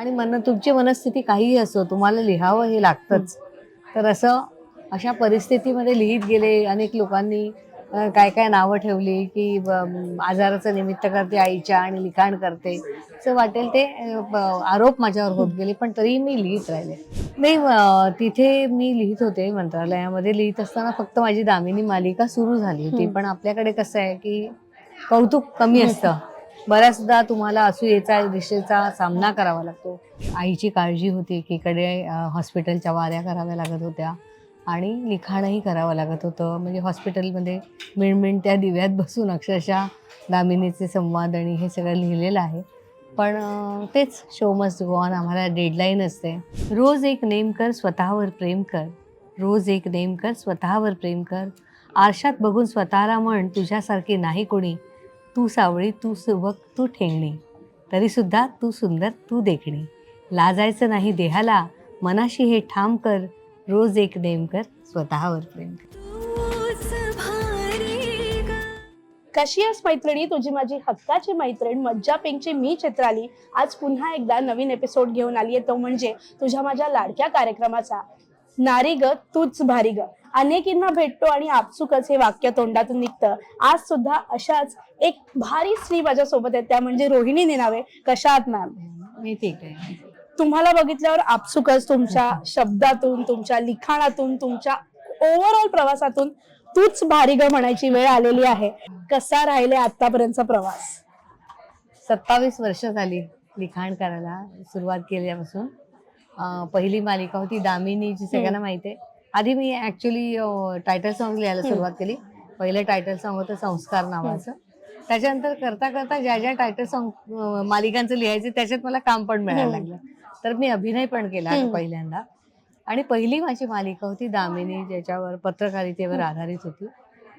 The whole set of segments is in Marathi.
आणि मन तुमची मनस्थिती काहीही असो तुम्हाला लिहावं हे लागतंच. तर असं अशा परिस्थितीमध्ये लिहित गेले अनेक लोकांनी काय काय नावं ठेवली की आजाराचं निमित्त करते आईच्या आणि लिखाण करते. असं वाटेल ते आरोप माझ्यावर होत गेले पण तरीही मी लिहित राहिले. नाही तिथे मी लिहित होते मंत्रालयामध्ये. लिहित असताना फक्त माझी दामिनी मालिका सुरू झाली होती. पण आपल्याकडे कसं आहे की कौतुक कमी असतं. बऱ्याचदा तुम्हाला असूयेचा दिशेचा सामना करावा लागतो. आईची काळजी होती एकीकडे हॉस्पिटलच्या वाऱ्या कराव्या लागत होत्या आणि लिखाणही करावं लागत होतं. म्हणजे हॉस्पिटलमध्ये मिणमिणत्या दिव्यात बसून अक्षरशः दामिनीचे संवाद आणि हे सगळं लिहिलेलं आहे. पण तेच शो मस्ट गो ऑन आम्हाला डेडलाईन असते. रोज एक नेम कर स्वतःवर प्रेम कर. रोज एक नेम कर स्वतःवर प्रेम कर. आरशात बघून स्वतःला म्हण तुझ्यासारखी नाही कोणी. तू सावळी तू सुबक तू ठेंगणी. तरीसुद्धा तू सुंदर तू देखणी. लाजायचं नाही देहाला मनाशी हे ठाम कर. रोज एक नेम कर स्वतःवर प्रेम कर. कशी आहेस मैत्रिणी? तुझी माझी हक्काची मैत्रीण मज्जा पिंकची मी चित्राली. आज पुन्हा एकदा नवीन एपिसोड घेऊन आली आहे तो म्हणजे तुझ्या माझ्या लाडक्या कार्यक्रमाचा. नारी ग तूच भारी ग. अनेकींना भेटतो आणि आपसुकच हे वाक्य तोंडातून निघतं. आज सुद्धा अशाच एक भारी स्त्री माझ्या सोबत आहे त्या म्हणजे रोहिणी निनावे कशा आहात मॅम? मी ठीक आहे तुम्हाला बघितल्यावर आपसुकच तुमच्या शब्दातून तुमच्या लिखाणातून तुमच्या ओव्हरऑल प्रवासातून तूच भारी ग म्हणायची वेळ आलेली आहे. कसा राहिले आतापर्यंतचा प्रवास? सत्तावीस वर्ष झाली लिखाण करायला सुरुवात केल्यापासून. अं, पहिली मालिका होती दामिनी जी सगळ्यांना माहिती आहे. आधी मी ऍक्च्युली टायटल सॉंग लिहायला. सुरुवात केली. पहिलं टायटल सॉंग होतं संस्कार नावाचं. त्याच्यानंतर करता करता ज्या ज्या टायटल सॉंग मालिकांचं लिहायचे त्याच्यात मला काम पण मिळायला. लागलं. तर मी अभिनय पण केला. पहिल्यांदा. आणि पहिली माझी मालिका होती दामिनी ज्याच्यावर पत्रकारितेवर आधारित होती.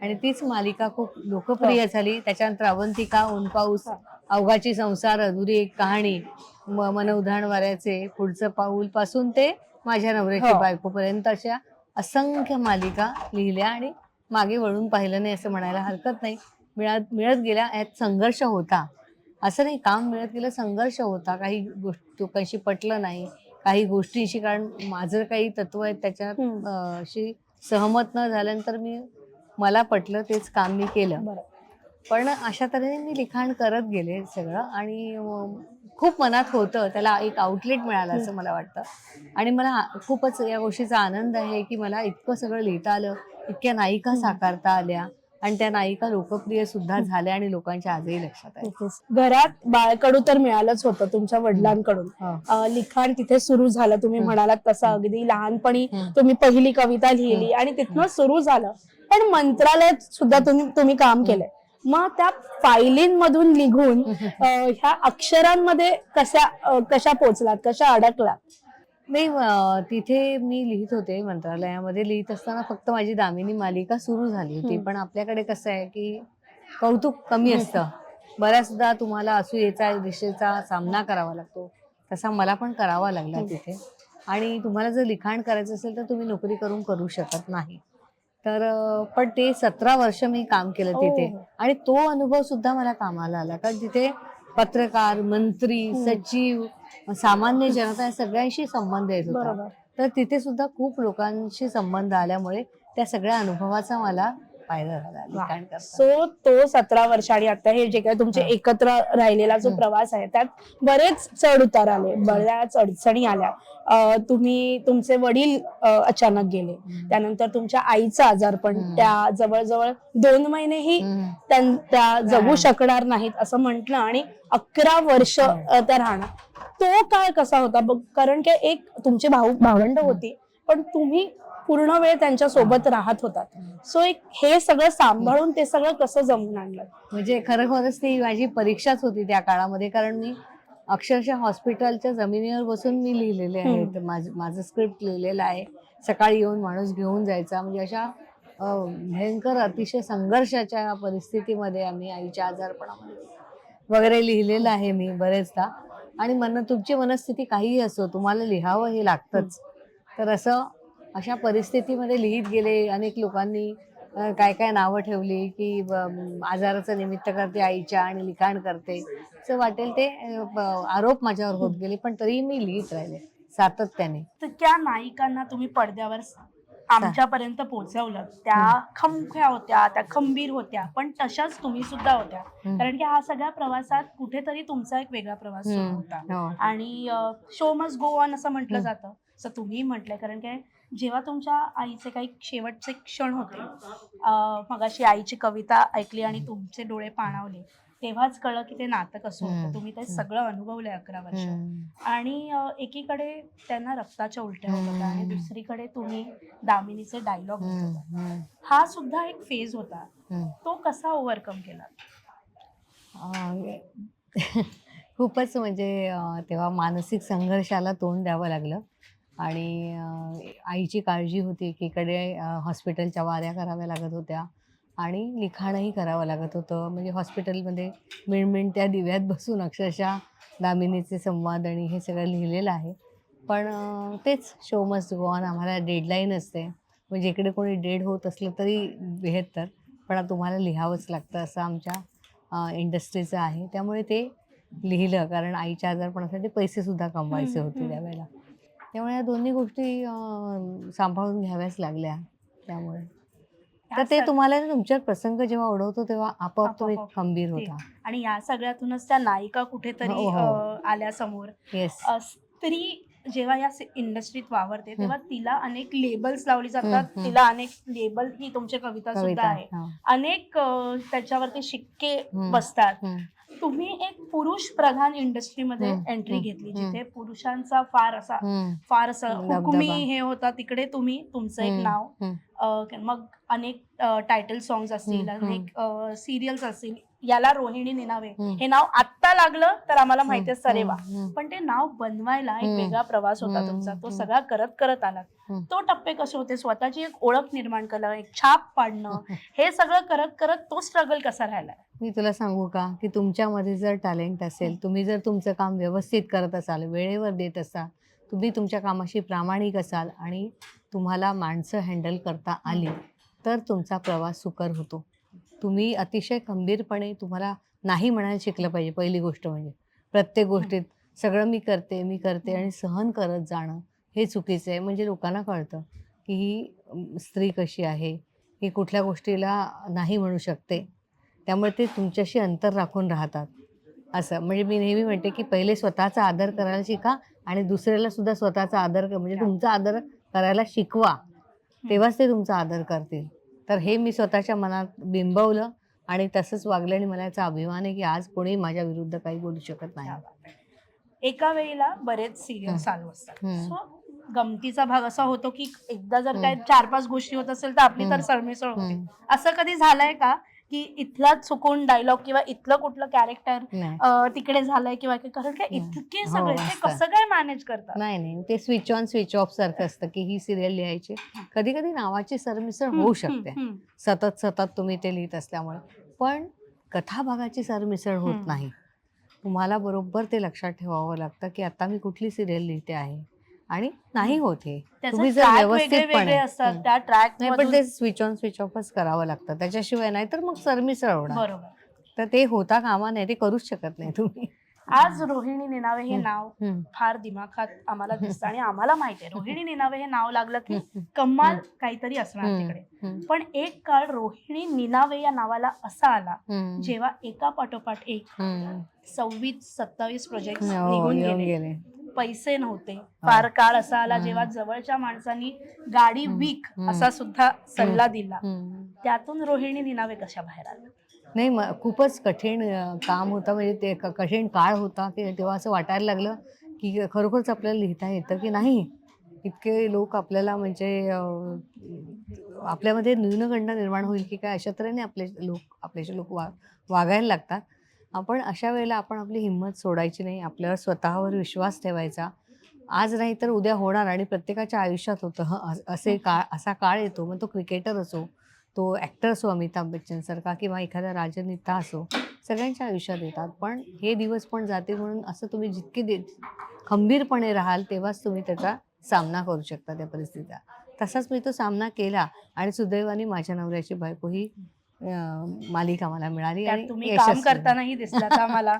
आणि तीच मालिका खूप लोकप्रिय झाली. त्याच्यानंतर अवंतिका ऊन पाऊस अवघाची संसार अधुरी एक कहाणी म- मन उधाण वाऱ्याचे पुढचं पाऊल पासून ते माझ्या नवऱ्याची हो. बायकोपर्यंत अशा असंख्य मालिका लिहिल्या आणि मागे वळून पाहिलं नाही असं म्हणायला हरकत नाही. मिळत मिळत गेल्या यात संघर्ष होता. असं नाही काम मिळत गेलं संघर्ष होता. काही गोष्टी लोकांशी पटलं नाही. काही गोष्टींशी कारण माझं काही तत्व आहे अशी सहमत न झाल्यानंतर मी मला पटलं तेच काम मी केलं. पण अशा तऱ्हेने मी लिखाण करत गेले सगळं आणि खूप मनात होतं त्याला एक आउटलेट मिळालं असं मला वाटतं. आणि मला खूपच या गोष्टीचा आनंद आहे की मला इतकं सगळं लिहिता आलं इतक्या नायिका साकारता आल्या आणि त्या नायिका लोकप्रिय सुद्धा झाल्या आणि लोकांच्या आजही लक्षात आहे घरात बाळकडू तर मिळालंच होतं तुमच्या वडिलांकडून. लिखाण तिथे सुरू झालं तुम्ही. म्हणालात तसं अगदी लहानपणी. तुम्ही पहिली कविता लिहिली आणि तिथनं सुरू झालं. पण मंत्रालयात सुद्धा तुम्ही तुम्ही काम केलंय. मग त्या फायलींमधून निघून ह्या अक्षरांमध्ये कशा कशा पोचलात? कशा अडकलात? नाही तिथे मी लिहित होते मंत्रालयामध्ये. लिहित असताना फक्त माझी दामिनी मालिका सुरू झाली होती. पण आपल्याकडे कसं आहे की कौतुक कमी असतं. बऱ्याचदा तुम्हाला असूयेचा दिशेचा सामना करावा लागतो. तसा मला पण करावा लागला. तिथे. आणि तुम्हाला जर लिखाण करायचं असेल तर तुम्ही नोकरी करून करू शकत नाही. तर पण ते सतरा वर्ष मी काम केलं तिथे ओ. आणि तो अनुभव सुद्धा मला कामाला आला कारण तिथे पत्रकार मंत्री. सचिव सामान्य जनता या सगळ्यांशी संबंध येत होता तर तिथे सुद्धा खूप लोकांशी संबंध आल्यामुळे त्या सगळ्या अनुभवाचा मला फायदा झाला लिखाण करताना. सो तो सतरा वर्ष आणि आता हे जे काही तुमचे हा. एकत्र राहिलेला जो हम्म. प्रवास आहे त्यात बरेच चढ उतार आले बऱ्याच अडचणी आल्या अं, तुम्ही तुमचे वडील अं, अचानक गेले. त्यानंतर तुमच्या आईचं आजारपण हम्म. त्या जवळजवळ दोन महिनेही हम्म. त्यां- त्या जगू. शकणार नाहीत असं म्हटलं आणि अकरा वर्ष. अं, त्या राहणार तो काळ कसा होता बघ कारण की एक तुमचे भाऊ भावंड होती पण तुम्ही पूर्ण वेळ त्यांच्यासोबत राहत होतात. सो एक हे सगळं सांभाळून ते सगळं कसं जमून आणलं? म्हणजे खरोखरच ती माझी परीक्षाच होती त्या काळामध्ये कारण मी अक्षरशः हॉस्पिटलच्या जमिनीवर बसून मी लिहिलेले आहे हम्म. तर माझं माझं स्क्रिप्ट लिहिलेलं आहे. सकाळी येऊन माणूस घेऊन जायचा. म्हणजे अशा भयंकर अतिशय संघर्षाच्या परिस्थितीमध्ये आम्ही आईच्या आजारपणामध्ये वगैरे लिहिलेलं आहे मी बरेचदा. आणि मन तुमची मनस्थिती काहीही असो तुम्हाला लिहावं हे लागतंच. तर असं अशा परिस्थितीमध्ये लिहित गेले अनेक लोकांनी काय काय नावं ठेवली की आजाराचं निमित्त करते आईच्या आणि लिखाण करते असं वाटेल ते आरोप माझ्यावर होत गेले पण तरीही मी लिहित राहिले सातत्याने तर त्या नायिकांना तुम्ही पडद्यावर आमच्यापर्यंत पोहोचवलं त्या खमख्या होत्या त्या खंबीर होत्या पण तशाच तुम्ही सुद्धा होत्या. कारण की हा सगळ्या प्रवासात कुठेतरी तुमचा एक वेगळा प्रवास. होता हो. आणि शो मस्ट गो ऑन असं म्हटलं. जातं असं तुम्ही म्हटलंय कारण काय जेव्हा तुमच्या आईचे काही शेवटचे क्षण होते मगाशी आईची कविता ऐकली आणि तुमचे डोळे पाणावले तेव्हाच कळलं की ते होतं हम्म. तुम्ही ते सगळं अनुभवलंय अकरा वर्ष. आणि एकीकडे त्यांना रक्ताच्या उलट्या होत होत्या आणि. दुसरीकडे तुम्ही दामिनीचे डायलॉग. हा सुद्धा एक फेज होता. तो कसा ओव्हरकम केला खूपच म्हणजे तेव्हा मानसिक संघर्षाला तोंड द्यावं लागलं आणि आईची काळजी होती एकीकडे हॉस्पिटलच्या वाऱ्या कराव्या लागत होत्या आणि लिखाणही करावं लागत होतं. म्हणजे हॉस्पिटलमध्ये मिणमिणत्या दिव्यात बसून अक्षरशः दामिनीचे संवाद आणि हे सगळं लिहिलेलं आहे. पण तेच शो मस्ट गो ऑन आम्हाला डेडलाईन असते. म्हणजे इकडे कोणी डेड होत असलं तरी बेहत्तर पण तुम्हाला लिहावंच लागतं असं आमच्या इंडस्ट्रीचं आहे. त्यामुळे ते लिहिलं कारण आईच्या आजारपणासाठी पैसेसुद्धा कमवायचे होते. त्यावेळेला त्यामुळे या दोन्ही गोष्टी अं, सांभाळून घ्याव्याच लागल्या त्यामुळे तर ते तुम्हाला ना तुमच्यावर प्रसंग जेव्हा ओढवतो तेव्हा आपोआप तुम्ही आपोआप खंबीर ते. होता आणि या सगळ्यातूनच त्या नायिका कुठेतरी हो, हो. अ, आल्या समोर येस अ, स्त्री जेव्हा या इंडस्ट्रीत वावरते तेव्हा तिला अनेक लेबल्स लावली जातात हम्म. तिला अनेक लेबल ही तुमची कविता सुद्धा कविता आहे हा. अनेक अ, त्याच्यावरती शिक्के हम्म. बसतात हम्म. तुम्ही एक पुरुष प्रधान इंडस्ट्रीमध्ये एंट्री घेतली. जिथे पुरुषांचा फार असा. फार असं. हुकुमी हे होता तिकडे तुम्ही तुमचं एक नाव मग अनेक टायटल सॉंग्स असतील अनेक सिरियल्स असतील याला रोहिणी निनावे. हे नाव आत्ता लागलं तर आम्हाला माहितीये सरेवा हम्म, हम्म. पण ते नाव बनवायला एक. वेगळा प्रवास होता तुमचा तो. सगळा करत करत हम्म. तो टप्पे कसे होते स्वतःची एक ओळख निर्माण करणं एक छाप पाडणं हे सगळं करत करत तो स्ट्रगल कसा राहिला मी तुला सांगू का की तुमच्यामध्ये जर टॅलेंट असेल तुम्ही जर तुमचं काम व्यवस्थित करत असाल वेळेवर देत असाल तुम्ही तुमच्या कामाशी प्रामाणिक असाल आणि तुम्हाला माणसं हँडल करता आली तर तुमचा प्रवास सुकर होतो. तुम्ही अतिशय खंबीरपणे तुम्हाला नाही म्हणायला शिकलं पाहिजे पहिली गोष्ट म्हणजे. प्रत्येक गोष्टीत सगळं मी करते मी करते आणि सहन करत जाणं हे चुकीचं आहे. म्हणजे लोकांना कळतं की ही स्त्री कशी आहे ही कुठल्या गोष्टीला नाही म्हणू शकते. त्यामुळे ते तुमच्याशी अंतर राखून राहतात. असं. म्हणजे मी नेहमी म्हणते की पहिले स्वतःचा आदर करायला शिका आणि दुसऱ्याला सुद्धा स्वतःचा आदर म्हणजे तुमचा आदर करायला शिकवा तेव्हाच ते तुमचा आदर करतील तर हे मी स्वतःच्या मनात बिंबवलं आणि तसंच वागलं आणि मला याचा अभिमान आहे की आज कोणी माझ्या विरुद्ध काही बोलू शकत नाही एका वेळेला बरेच सिरियल. चालू असतात. सो गमतीचा भाग असा होतो की एकदा जर. काय चार पाच गोष्टी होत असेल तर आपली तर. सरमिसळ होते. असं कधी झालंय का की इथला चुकून डायलॉग किंवा इथलं कुठलं कॅरेक्टर तिकडे झालंय किंवा कारण काय. इतके हो, सगळे ते. कसं काय मॅनेज करतात नाही नाही ते स्विच ऑन स्विच ऑफ सारखं असतं की ही सिरियल लिहायची कधी कधी नावाची सरमिसळ होऊ शकते. सतत सतत तुम्ही ते लिहित असल्यामुळे पण कथाभागाची सरमिसळ होत. नाही तुम्हाला बरोबर ते लक्षात ठेवावं लागतं की आता मी कुठली सिरियल लिहिते आहे आणि नाही होत हे तुम्ही जर व्यवस्थितपणे असतात. त्या ट्रॅक नाही पण ते स्विच ऑन स्विच ऑफच करावं लागतं त्याच्याशिवाय नाही तर मग सरमिसळ होणार तर ते होता कामा नाही ते करूच शकत नाही तुम्ही आज रोहिणी निनावे हे. नाव. फार दिमाखात आम्हाला दिसतं आणि आम्हाला माहिती आहे रोहिणी निनावे हे नाव लागलं की. कमाल काहीतरी असणार. तिकडे. पण एक काळ रोहिणी निनावे या नावाला असा आला. जेव्हा एका पाठोपाठ एक. सव्वीस सत्तावीस प्रोजेक्ट हो, निघून गेले पैसे नव्हते. फार काळ असा आला. जेव्हा जवळच्या माणसांनी गाडी. विक. असा सुद्धा सल्ला दिला. त्यातून रोहिणी निनावे कशा बाहेर आल्या? नाही खूपच कठीण काम होतं. म्हणजे ते कठीण काळ होता. की तेव्हा असं वाटायला लागलं की खरोखरच आपल्याला लिहिता येतं की नाही? इतके लोक आपल्याला म्हणजे आपल्यामध्ये न्यूनगंड निर्माण होईल की काय? अशा तऱ्हेने आपले लोक आपल्याचे लोक वा वागायला लागतात. आपण अशा वेळेला आपण आपली हिंमत सोडायची नाही आपल्यावर स्वतःवर विश्वास ठेवायचा. आज नाही तर उद्या होणार आणि प्रत्येकाच्या आयुष्यात होतं असे काळ असा काळ येतो. मग तो क्रिकेटर असो तो ॲक्टर असो अमिताभ बच्चन सारखा किंवा एखादा राजनेता असो सगळ्यांच्या आयुष्यात येतात. पण हे दिवस पण जातील म्हणून असं तुम्ही जितके दे खंबीरपणे राहाल तेव्हाच तुम्ही त्याचा सामना करू शकता त्या परिस्थितीचा. तसाच मी तो सामना केला आणि सुदैवाने माझ्या नवऱ्याची बायको ही मालिका मला मिळाली आणि तुम्ही काम. करतानाही दिसलात आम्हाला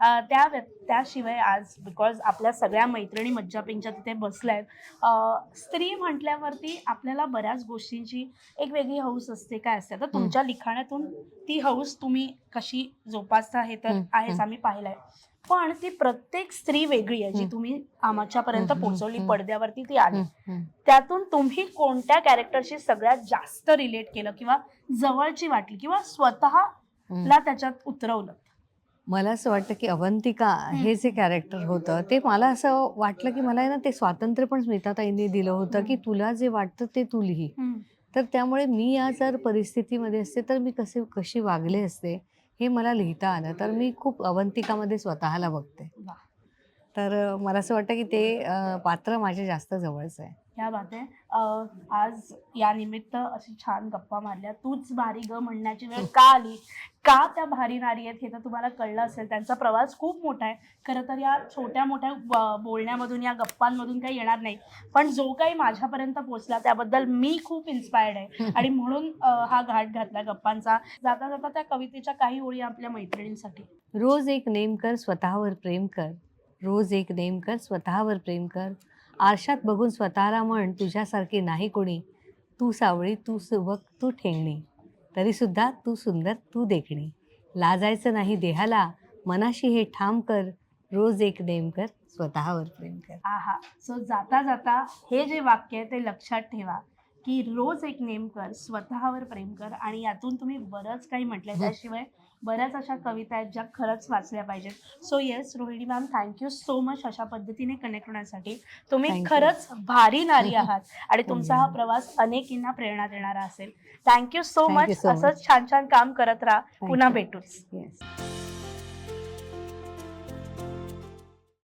अं, त्या व्य- त्याशिवाय आज बिकॉज आपल्या सगळ्या मैत्रिणी मज्जा पिंकच्या तिथे बसल्यात अं, स्त्री म्हटल्यावरती आपल्याला बऱ्याच गोष्टींची एक वेगळी हौस असते काय असते तर तुमच्या लिखाणातून ती हौस तुम्ही कशी जोपासता हे तर आहेच. आम्ही पाहिलंय पण ती प्रत्येक स्त्री वेगळी आहे जी. तुम्ही आमच्यापर्यंत पोहोचवली. पडद्यावरती ती आली. त्यातून तुम्ही कोणत्या कॅरेक्टरशी सगळ्यात जास्त रिलेट केलं किंवा जवळची वाटली किंवा स्वतःला. त्याच्यात उतरवलं मला असं वाटतं की अवंतिका हे जे कॅरेक्टर होतं ते मला असं वाटलं की मला ना ते स्वातंत्र्य पण स्मिताताईंनी दिलं होतं की तुला जे वाटतं ते तू लिही तर त्यामुळे मी या जर परिस्थितीमध्ये असते तर मी कसे कशी वागले असते हे मला लिहिता आलं तर मी खूप अवंतिकामध्ये स्वतःला बघते. तर मला असं वाटतं की ते पात्र माझ्या जास्त जवळचं आहे या बात आहे आज या निमित्त अशी छान गप्पा मारल्या. तूच भारी ग म्हणण्याची वेळ का आली? का त्या भारी नारी आहेत हे तर तुम्हाला कळलं असेल. त्यांचा प्रवास खूप मोठा आहे. खरं तर या छोट्या मोठ्या बोलण्यामधून या गप्पांमधून काही येणार नाही. पण जो काही माझ्यापर्यंत पोहोचला त्याबद्दल मी खूप इन्स्पायर्ड आहे. आणि म्हणून हा घाट घातला गप्पांचा. जाता जाता त्या कवितेच्या काही ओळी आपल्या मैत्रिणींसाठी. रोज एक नेम कर स्वतःवर प्रेम कर. रोज एक नेम कर स्वतःवर प्रेम कर. आरशात बघून स्वतःला म्हण तुझ्यासारखी नाही कोणी. तू सावळी तू सुबक तू ठेंगणी. तरीसुद्धा तू सुंदर तू देखणी. लाजायचं नाही देहाला. मनाशी हे ठाम कर. रोज एक नेम कर. स्वतःवर प्रेम कर. आहा. सो जाता जाता हे जे वाक्य आहे ते लक्षात ठेवा. की रोज एक नेम कर स्वतःवर प्रेम कर आणि यातून तुम्ही बरंच काही म्हटलंय त्याशिवाय बऱ्याच अशा कविता आहेत ज्या खरंच वाचल्या पाहिजेत so yes Rohini ma'am thank you so much अशा पद्धतीने कनेक्ट होण्यासाठी तुम्ही. खरंच भारी नारी आहात आणि तुमचा हा. प्रवास अनेकींना प्रेरणा देणारा असेल थँक्यू सो मच. असंच छान छान काम करत राहा पुन्हा. भेटूच येस